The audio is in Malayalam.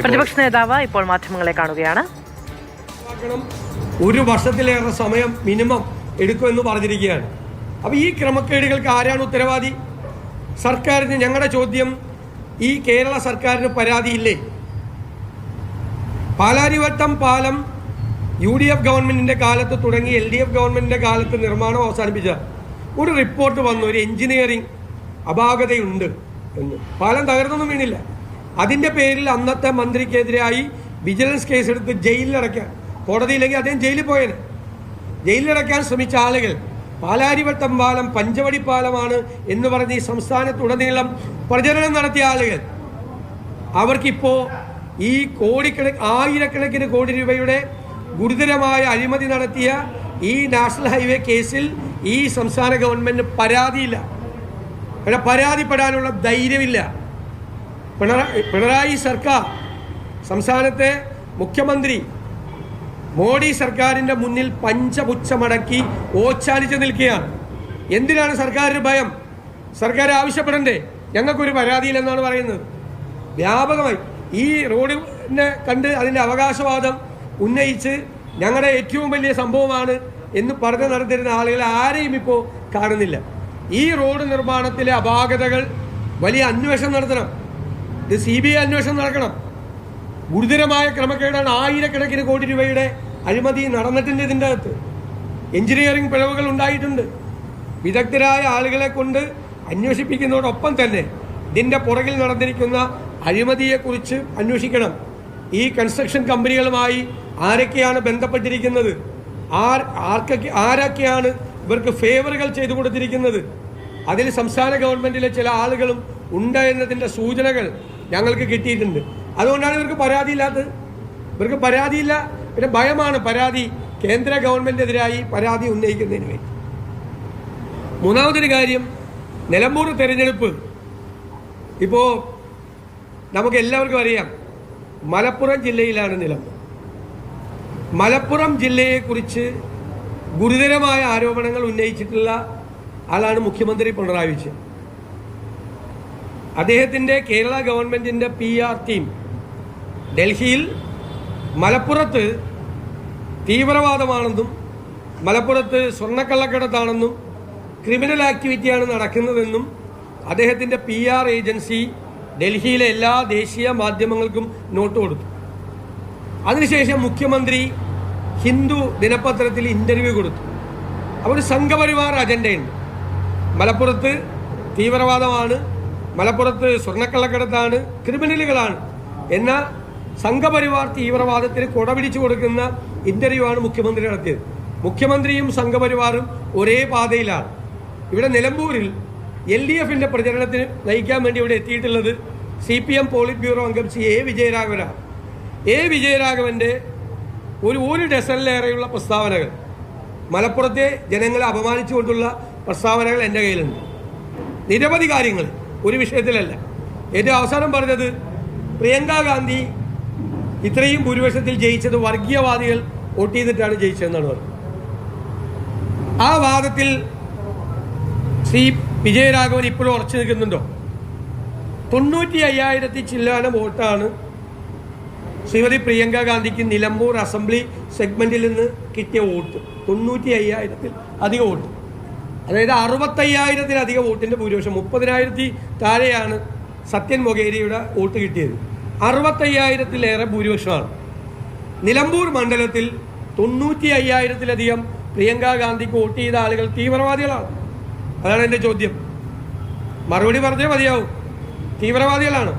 പ്രതിപക്ഷ നേതാവ് ഇപ്പോൾ മാധ്യമങ്ങളെ കാണുകയാണ്. ഒരു വർഷത്തിലേറെ സമയം മിനിമം എടുക്കുമെന്ന് പറഞ്ഞിരിക്കുകയാണ്. അപ്പോൾ ഈ ക്രമക്കേടുകൾക്ക് ആരാണ് ഉത്തരവാദി? സർക്കാരിന് ഞങ്ങളുടെ ചോദ്യം ഈ കേരള സർക്കാരിന് പരാതിയില്ലേ? പാലാരിവട്ടം പാലം യു ഡി എഫ് ഗവൺമെന്റിന്റെ കാലത്ത് തുടങ്ങി എൽ ഡി എഫ് ഗവൺമെന്റിന്റെ കാലത്ത് നിർമ്മാണം അവസാനിപ്പിച്ച ഒരു റിപ്പോർട്ട് വന്നു. ഒരു എഞ്ചിനീയറിംഗ് അപാകതയുണ്ട് എന്ന്. പാലം തകർന്നൊന്നും വീണില്ല. അതിന്റെ പേരിൽ അന്നത്തെ മന്ത്രിക്കെതിരായി വിജിലൻസ് കേസെടുത്ത് ജയിലിലടയ്ക്കാൻ കോടതിയില്ലെങ്കിൽ അദ്ദേഹം ജയിലിൽ പോയത് ജയിലിലടയ്ക്കാൻ ശ്രമിച്ച ആളുകൾ പാലാരിവട്ടം പാലം പഞ്ചവടി പാലമാണ് എന്ന് പറഞ്ഞ് ഈ സംസ്ഥാനത്തുടനീളം പ്രചരണം നടത്തിയ ആളുകൾ. അവർക്കിപ്പോ ഈ കോടിക്കണ ആയിരക്കണക്കിന് കോടി രൂപയുടെ ഗുരുതരമായ അഴിമതി നടത്തിയ ഈ നാഷണൽ ഹൈവേ കേസിൽ ഈ സംസ്ഥാന ഗവൺമെന്റിന് പരാതിയില്ല. പരാതിപ്പെടാനുള്ള ധൈര്യമില്ല. പിണറായി പിണറായി സർക്കാർ സംസ്ഥാനത്തെ മുഖ്യമന്ത്രി മോഡി സർക്കാരിന്റെ മുന്നിൽ പഞ്ചപുച്ഛമടക്കി ഓച്ചാലിച്ച് നിൽക്കുകയാണ്. എന്തിനാണ് സർക്കാരിന് ഭയം? സർക്കാർ ആവശ്യപ്പെടണ്ടേ? ഞങ്ങൾക്കൊരു പരാതിയില്ലെന്നാണ് പറയുന്നത്. വ്യാപകമായി ഈ റോഡിനെ കണ്ട് അതിന്റെ അവകാശവാദം ഉന്നയിച്ച് ഞങ്ങളുടെ ഏറ്റവും വലിയ സംഭവമാണ് എന്ന് പറഞ്ഞു നടത്തിരുന്ന ആളുകളെ ആരെയും ഇപ്പോൾ കാണുന്നില്ല. ഈ റോഡ് നിർമ്മാണത്തിലെ അപാകതകൾ വലിയ അന്വേഷണം നടത്തണം. ഇത് സി ബി ഐ അന്വേഷണം നടക്കണം. ഗുരുതരമായ ക്രമക്കേടാണ് ആയിരക്കണക്കിന് കോടി രൂപയുടെ അഴിമതി നടന്നിട്ടുണ്ട് ഇതിന്റെ അകത്ത്. എഞ്ചിനീയറിംഗ് പിഴവുകൾ ഉണ്ടായിട്ടുണ്ട്. വിദഗ്ധരായ ആളുകളെ കൊണ്ട് അന്വേഷിപ്പിക്കുന്നതോടൊപ്പം തന്നെ ഇതിന്റെ പുറകിൽ നടന്നിരിക്കുന്ന അഴിമതിയെക്കുറിച്ച് അന്വേഷിക്കണം. ഈ കൺസ്ട്രക്ഷൻ കമ്പനികളുമായി ആരൊക്കെയാണ് ബന്ധപ്പെട്ടിരിക്കുന്നത്? ആർ ആർക്കൊക്കെ ആരൊക്കെയാണ് ഇവർക്ക് ഫേവറുകൾ ചെയ്തു കൊടുത്തിരിക്കുന്നത്? അതിൽ സംസ്ഥാന ഗവൺമെന്റിലെ ചില ആളുകളും ഉണ്ട് എന്നതിന്റെ സൂചനകൾ ഞങ്ങൾക്ക് കിട്ടിയിട്ടുണ്ട്. അതുകൊണ്ടാണ് ഇവർക്ക് പരാതിയില്ലാത്തത്. ഇവർക്ക് പരാതിയില്ല. പിന്നെ ഭയമാണ് പരാതി. കേന്ദ്ര ഗവൺമെന്റെതിരായി പരാതി ഉന്നയിക്കുന്നതിന് വേണ്ടി. മൂന്നാമതൊരു കാര്യം നിലമ്പൂർ തെരഞ്ഞെടുപ്പ്. ഇപ്പോൾ നമുക്ക് എല്ലാവർക്കും അറിയാം മലപ്പുറം ജില്ലയിലാണ് നിലമ്പൂർ. മലപ്പുറം ജില്ലയെക്കുറിച്ച് ഗുരുതരമായ ആരോപണങ്ങൾ ഉന്നയിച്ചിട്ടുള്ള ആളാണ് മുഖ്യമന്ത്രി പിണറായി വിജയൻ. അദ്ദേഹത്തിന്റെ കേരള ഗവൺമെന്റിന്റെ പി ആർ ടീം ഡൽഹിയിൽ മലപ്പുറത്ത് തീവ്രവാദമാണെന്നും മലപ്പുറത്ത് സ്വർണക്കള്ളക്കടത്താണെന്നും ക്രിമിനൽ ആക്ടിവിറ്റിയാണ് നടക്കുന്നതെന്നും അദ്ദേഹത്തിന്റെ പി ആർ ഏജൻസി ഡൽഹിയിലെ എല്ലാ ദേശീയ മാധ്യമങ്ങൾക്കും നോട്ട് കൊടുത്തു. അതിനുശേഷം മുഖ്യമന്ത്രി ഹിന്ദു ദിനപത്രത്തിൽ ഇന്റർവ്യൂ കൊടുത്തു. അവർ സംഘപരിവാർ അജണ്ടയുണ്ട് മലപ്പുറത്ത് തീവ്രവാദമാണ് മലപ്പുറത്ത് സ്വർണക്കള്ളക്കടത്താണ് ക്രിമിനലുകളാണ്. എന്നാൽ സംഘപരിവാർ തീവ്രവാദത്തിന് കുടപിടിച്ചു കൊടുക്കുന്ന ഇന്റർവ്യൂ ആണ് മുഖ്യമന്ത്രി നടത്തിയത്. മുഖ്യമന്ത്രിയും സംഘപരിവാറും ഒരേ പാതയിലാണ്. ഇവിടെ നിലമ്പൂരിൽ എൽ ഡി എഫിന്റെ പ്രചരണത്തിന് നയിക്കാൻ വേണ്ടി ഇവിടെ എത്തിയിട്ടുള്ളത് C P M polit bureau അംഗം സി എ വിജയരാഘവനാണ്. എ വിജയരാഘവന്റെ ഒരു ഒരു ഡസനിലേറെയുള്ള പ്രസ്താവനകൾ. മലപ്പുറത്തെ ജനങ്ങളെ അപമാനിച്ചുകൊണ്ടുള്ള പ്രസ്താവനകൾ എന്റെ കയ്യിലുണ്ട്. നിരവധി കാര്യങ്ങൾ. ഒരു വിഷയത്തിലല്ല. ഏറ്റവും അവസാനം പറഞ്ഞത് പ്രിയങ്ക ഗാന്ധി ഇത്രയും ഭൂരിപക്ഷത്തിൽ ജയിച്ചത് വർഗീയവാദികൾ വോട്ട് ചെയ്തിട്ടാണ് ജയിച്ചതെന്നാണ് പറഞ്ഞത്. ആ വാദത്തിൽ ശ്രീ വിജയരാഘവൻ ഇപ്പോഴും ഉറച്ചു നിൽക്കുന്നുണ്ടോ? തൊണ്ണൂറ്റി അയ്യായിരത്തി ചില്ലാന വോട്ടാണ് ശ്രീമതി പ്രിയങ്ക ഗാന്ധിക്ക് നിലമ്പൂർ അസംബ്ലി സെഗ്മെന്റിൽ നിന്ന് കിട്ടിയ വോട്ട്. തൊണ്ണൂറ്റി അയ്യായിരത്തിൽ അധികം വോട്ട്. അതായത് അറുപത്തയ്യായിരത്തിലധികം വോട്ടിന്റെ ഭൂരിപക്ഷം മുപ്പതിനായിരത്തി താഴെയാണ് സത്യൻ മൊകേരിയുടെ വോട്ട് കിട്ടിയത്. അറുപത്തയ്യായിരത്തിലേറെ ഭൂരിപക്ഷമാണ്. നിലമ്പൂർ മണ്ഡലത്തിൽ തൊണ്ണൂറ്റി അയ്യായിരത്തിലധികം പ്രിയങ്ക ഗാന്ധിക്ക് വോട്ട് ചെയ്ത ആളുകൾ തീവ്രവാദികളാണ്. അതാണ് എന്റെ ചോദ്യം. മറുപടി പറഞ്ഞേ മതിയാവും. തീവ്രവാദികളാണ്.